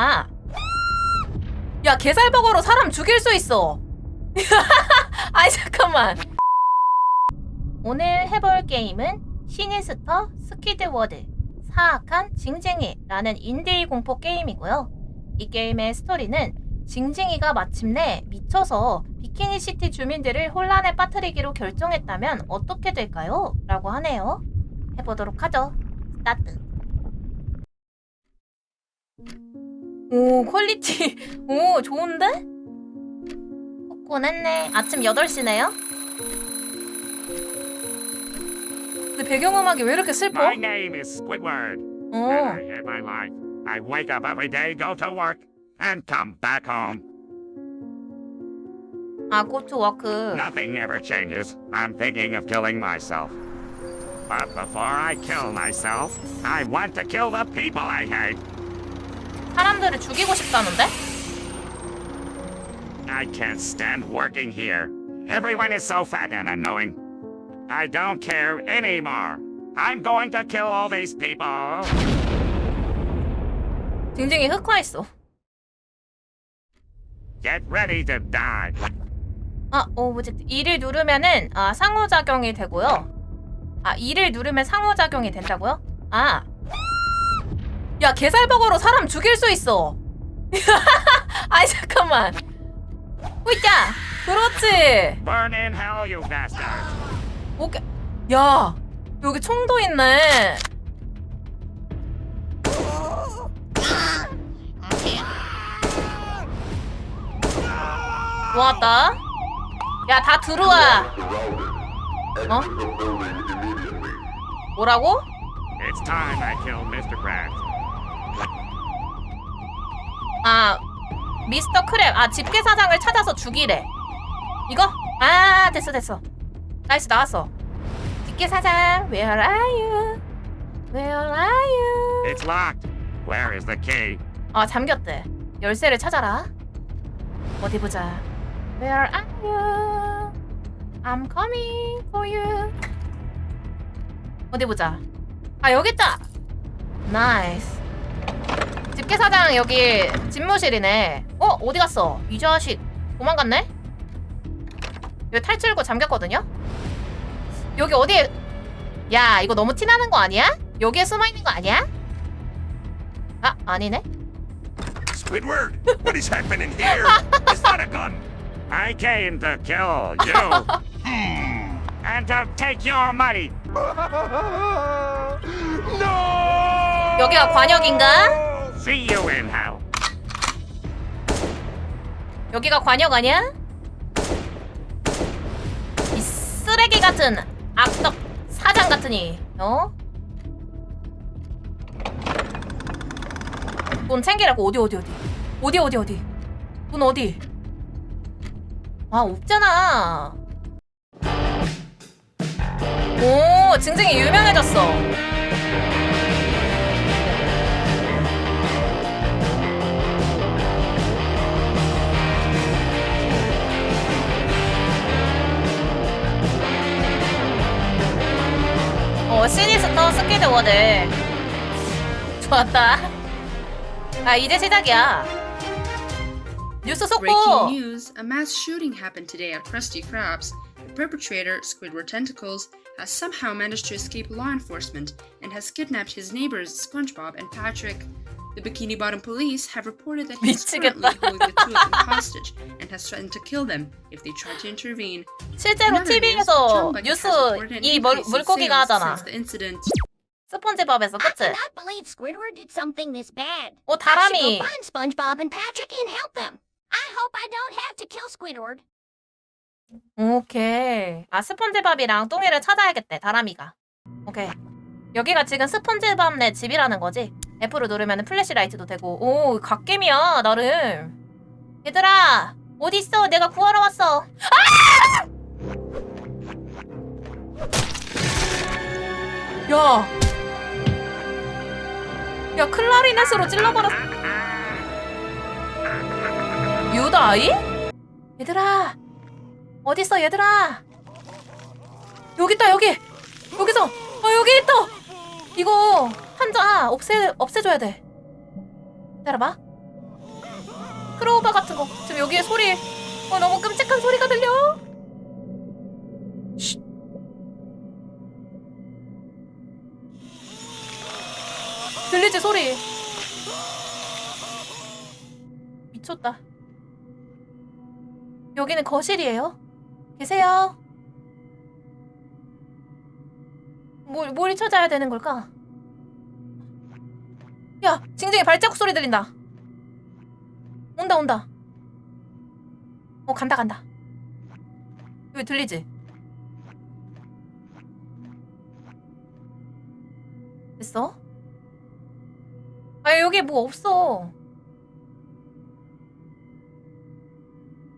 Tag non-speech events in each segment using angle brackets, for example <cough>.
아. 야, 게살버거로 사람 죽일 수 있어. <laughs> 아이, 잠깐만. 오늘 해볼 게임은 시니스터 스퀴드워드 사악한 징징이라는 인디 공포 게임이고요. 이 게임의 스토리는 징징이가 마침내 미쳐서 비키니 시티 주민들을 혼란에 빠뜨리기로 결정했다면 어떻게 될까요? 라고 하네요. 해보도록 하죠. 스타트. 오, 퀄리티. 오, 좋은데? 후끈했네. 아침 8시네요? 근데 배경음악이 왜 이렇게 슬퍼? My name is Squidward. And 어. I hate my life. I wake up every day, go to work, and come back home. 아, 고추 워크. Nothing ever changes. I'm thinking of killing myself. But before I kill myself, I want to kill the people I hate. 사람들을 죽이고 싶다는데? I can't stand working here. Everyone is so fat and annoying. I don't care anymore. I'm going to kill all these people. 징징이 흑화했어. Get ready to die. 아, 어, 뭐지? 2를 누르면은 아, 상호작용이 되고요. 아, 2를 누르면 상호작용이 된다고요? 아. 야, 게살버거로 사람 죽일 수 있어. <laughs> 아이, 잠깐만. 호이자. 그렇지. Burn in hell, you bastard. 오케이. 야, 여기 총도 있네. 좋았다. 야, 다 들어와. 어? 뭐라고? It's time I kill Mr. Krabs. 아, 미스터 크랩. 아, 집게 사장을 찾아서 죽이래. 이거? 아, 됐어, 됐어. 나이스, 나왔어. 집게 사장, where are you? Where are you? It's locked. Where is the key? 아, 잠겼대. 열쇠를 찾아라. 어디 보자. Where are you? I'm coming for you. 어디 보자. 아, 여기 있다. 나이스. 집게 사장 여기 집무실이네. 어, 어디 갔어? 이 자식 도망갔네? 여기 탈출구 잠겼거든요? 여기 어디에 야, 이거 너무 티나는 거 아니야? 여기에 숨어 있는 거 아니야? 아, 아니네. Squidward, what is happening here? Is that a gun? I came to kill you <laughs> and to take your money. <laughs> no! 여기가 관역인가? See you in hell. 여기가 관역 아니야? 이 쓰레기 같은 악덕 사장 같으니 어? 돈 챙기라고 어디 어디 어디 어디 어디 어디 돈 어디 아 없잖아 오 징징이 유명해졌어 어 시니스터 스퀴드워드 좋았다 아 이제 시작이야 뉴스 Breaking 속보 news A mass shooting happened today at Krusty Krabs. The perpetrator, Squidward Tentacles, has somehow managed to escape law enforcement and has kidnapped his neighbors, SpongeBob and Patrick. The Bikini Bottom police have reported that he is currently holding the two of them hostage and has threatened to kill them if they try to intervene. 실제로 TV에서 뉴스 이 물, 물고기가 하잖아 since the incident. 스폰지밥에서 I 그치? cannot believe Squidward did something this bad. 어 I should 다람이 go find SpongeBob and Patrick and help them. I hope I don't have to kill Squidward. 오케이 아 스폰지밥이랑 똥이를 찾아야겠대 다람이가 오케이 여기가 지금 스폰지밥네 집이라는 거지 F로 누르면 플래시라이트도 되고. 오 갓겜이야 나름. 얘들아 어디 있어? 내가 구하러 왔어. 아! 야! 야 클라리넷으로 찔러버렸어 유다이? 얘들아 어딨어 얘들아? 여기 있다 여기. 여기서. 어 여기 있다. 이거 환자 없애 없애줘야 돼 기다려봐 크로우바 같은 거. 지금 여기에 소리. 어 너무 끔찍한 소리가 들려. 쉿. 들리지 소리. 미쳤다. 여기는 거실이에요. 계세요. 뭘, 뭘 찾아야 되는 걸까? 야, 징징이 발자국 소리 들린다. 온다, 온다. 어, 간다, 간다. 여기 들리지? 됐어? 아, 여기 뭐 없어.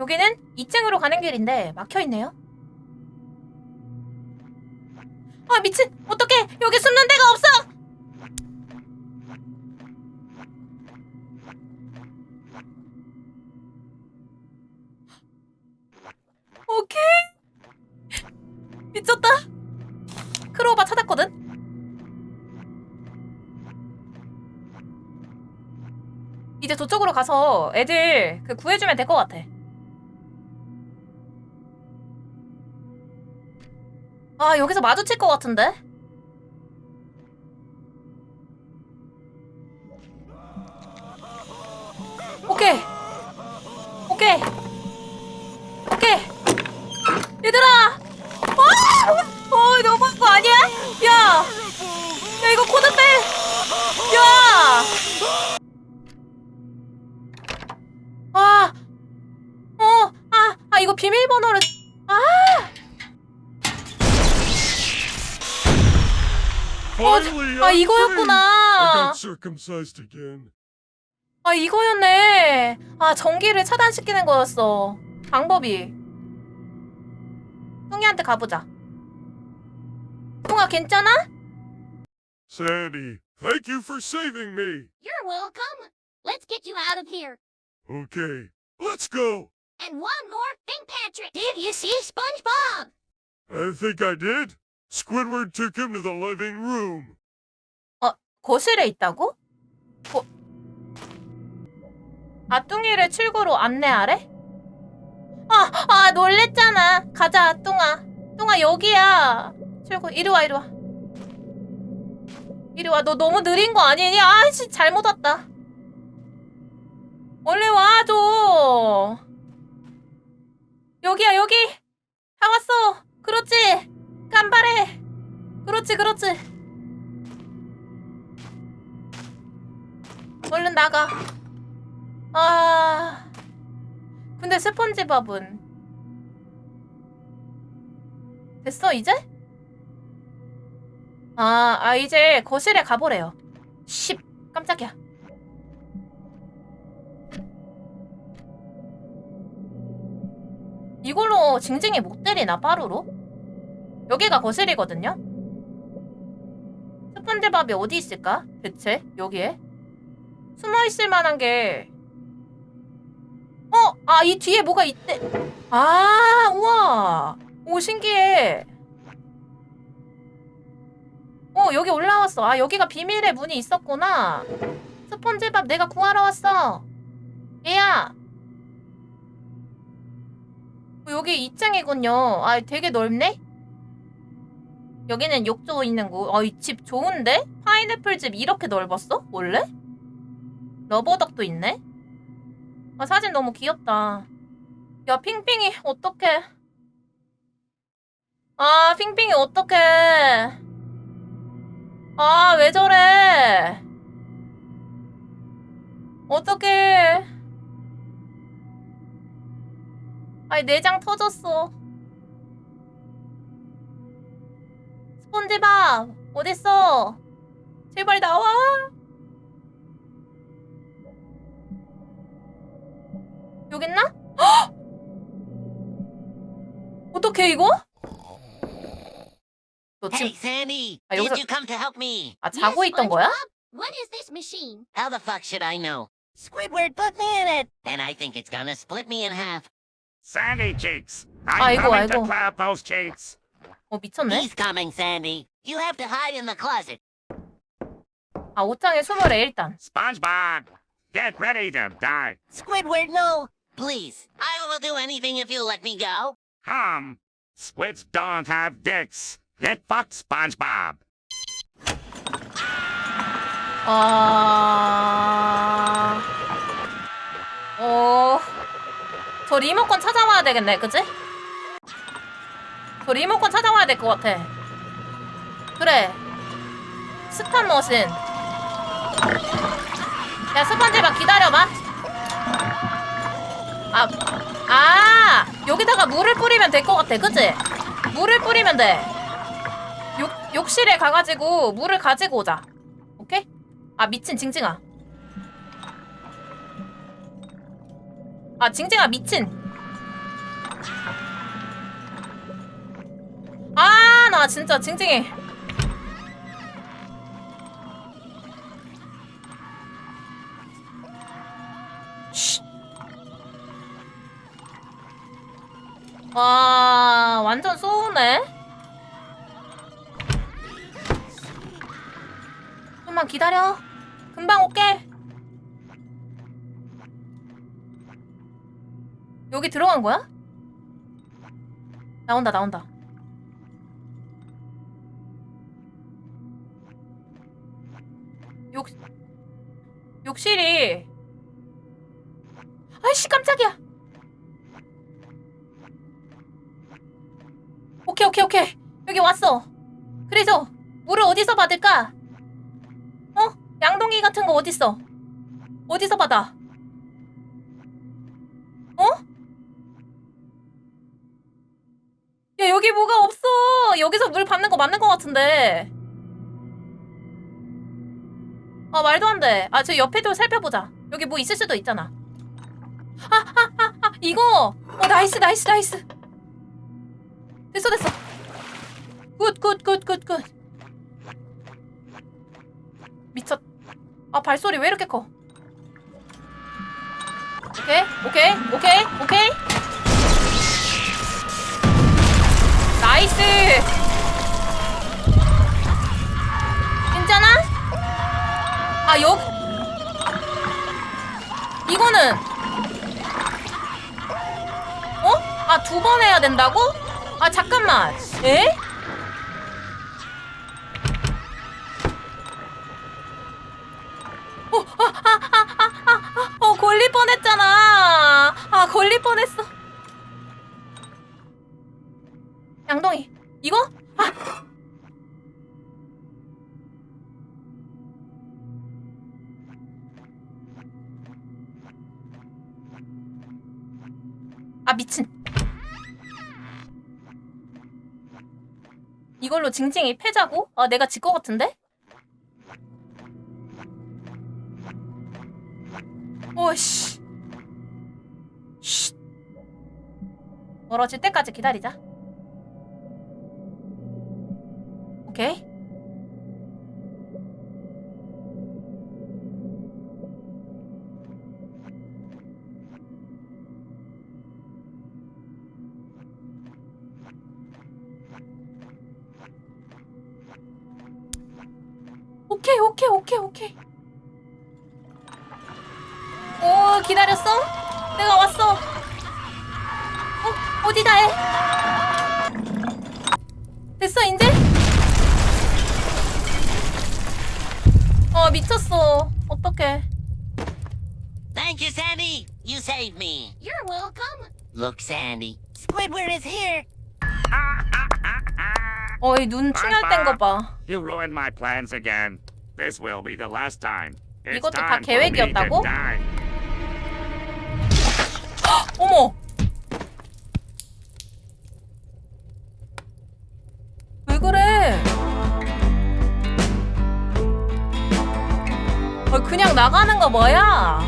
여기는 2층으로 가는 길인데 막혀있네요. 미쳤다. 크로바 찾았거든. 이제 저쪽으로 가서 애들 그 구해주면 될 것 같아. 아 여기서 마주칠 것 같은데? 오케이. 오케이. 오케이. 얘들아! 이거였구나. free. I got circumcised again. 아, 이거였네. 아, 전기를 차단시키는 거였어. 방법이. 뚱이한테 가보자. 뚱아, 괜찮아? Sandy, thank you for saving me. You're welcome. Let's get you out of here. Okay, let's go. And one more thing, Patrick. Did you see SpongeBob? I think I did. Squidward took him to the living room. 거실에 있다고? 거... 아, 뚱이를 출구로 안내하래? 아, 아, 놀랬잖아. 가자, 뚱아. 뚱아, 여기야. 출구, 이리 와, 이리 와. 이리 와, 너 너무 느린 거 아니니? 아씨, 잘못 왔다. 얼른 와줘. 여기야, 여기. 다 왔어. 그렇지. 깜발해. 그렇지, 그렇지. 얼른 나가. 아. 근데 스펀지밥은 됐어 이제? 아, 아 이제 거실에 가보래요. 10 깜짝이야. 이걸로 징징이 못 때리나 빠루로? 여기가 거실이거든요. 스펀지밥이 어디 있을까? 대체 여기에? 숨어 있을 만한 게 어? 아, 이 뒤에 뭐가 있대. 아, 우와. 오, 신기해. 어, 여기 올라왔어. 아, 여기가 비밀의 문이 있었구나. 스펀지밥 내가 구하러 왔어. 얘야. 어, 여기 2층이군요. 아, 되게 넓네? 여기는 욕조 있는 곳. 아, 이집 좋은데? 파인애플 집 이렇게 넓었어? 원래? 러버덕도 있네? 아, 사진 너무 귀엽다. 야, 핑핑이, 어떡해. 아, 핑핑이, 어떡해. 아, 왜 저래. 어떡해. 아이, 내장 터졌어. 스폰지밥, 어딨어? 제발 나와. 여기 있나? <gasps> 헉! 어떡해 이거? 너 지금 Hey, Sandy! 아, Did 여기서- you come to help me? 아 자고 Yes, 있던 거야? SpongeBob? What is this machine? How the fuck should I know? Squidward put me in it! And I think it's gonna split me in half. Sandy cheeks. I'm 아이고, coming 아이고. to clap those cheeks. 어 미쳤네. He's coming, Sandy. You have to hide in the closet. 아 옷장에 숨으래 일단. SpongeBob, Get ready to die. Squidward, no! Please, I will do anything if you let me go. Hum. Squids don't have dicks. Get fucked, SpongeBob. 아... 어... 저 리모컨 찾아와야 되겠네, 그치? 저 리모컨 찾아와야 될 것 같아. 그래. 스탄 머신. 야, 스펀지밥 기다려봐. 아, 아! 여기다가 물을 뿌리면 될 것 같아, 그치? 물을 뿌리면 돼. 욕, 욕실에 가가지고 물을 가지고 오자. 오케이? 아 미친 징징아 아 징징아 미친 아 나 진짜 징징이 와 완전 쏘네 좀만 기다려 금방 올게. 여기 들어간 거야? 나온다, 나온다. 욕, 욕실이. 아이씨, 깜짝이야. 오케이, 오케이, 오케이. 여기 왔어. 그래서, 물을 어디서 받을까? 어? 양동이 같은 거 어딨어? 어디서 받아? 어? 야 여기 뭐가 없어 여기서 물 받는 거 맞는 거 같은데 아 말도 안돼아 저 옆에도 살펴보자 여기 뭐 있을 수도 있잖아 아아아 아, 이거 어 나이스 나이스 나이스 됐어 됐어 굿굿굿 굿굿 미쳤 아 발소리 왜 이렇게 커? 오케이 오케이 오케이 오케이 나이스 괜찮아? 아 여기 이거는 어? 아 두 번 해야 된다고? 아 잠깐만 에? 어, 아, 아, 아, 아, 아, 아, 어, 걸릴 뻔했잖아. 아, 걸릴 뻔했어. 이걸로 징징이 패자고? 아, 내가 질 것 같은데? 오씨. 쉿. 멀어질 때까지 기다리자. 오케이, 오케이, 오케이, 오케이. 오 기다렸어? 내가 왔어. 어 어디다 해? 됐어 이제? 어 미쳤어. 어떡해? Thank you, Sandy! You saved me. You're welcome. Look, Sandy. Squidward is here! 어 이 눈 충혈된 거 봐. You ruined my plans again. This will be the last time. It's 이것도 다 time for me to 계획이었다고? die. 어머. 왜 그래? 어, 그냥 나가는 거 뭐야?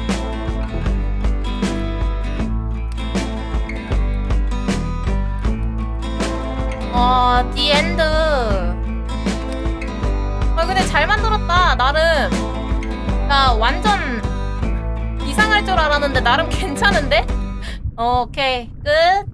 어, 디 엔드. 아, 근데 잘 만들었다, 나름. 나 완전 이상할 줄 알았는데, 나름 <laughs> 괜찮은데? 오케이, 끝.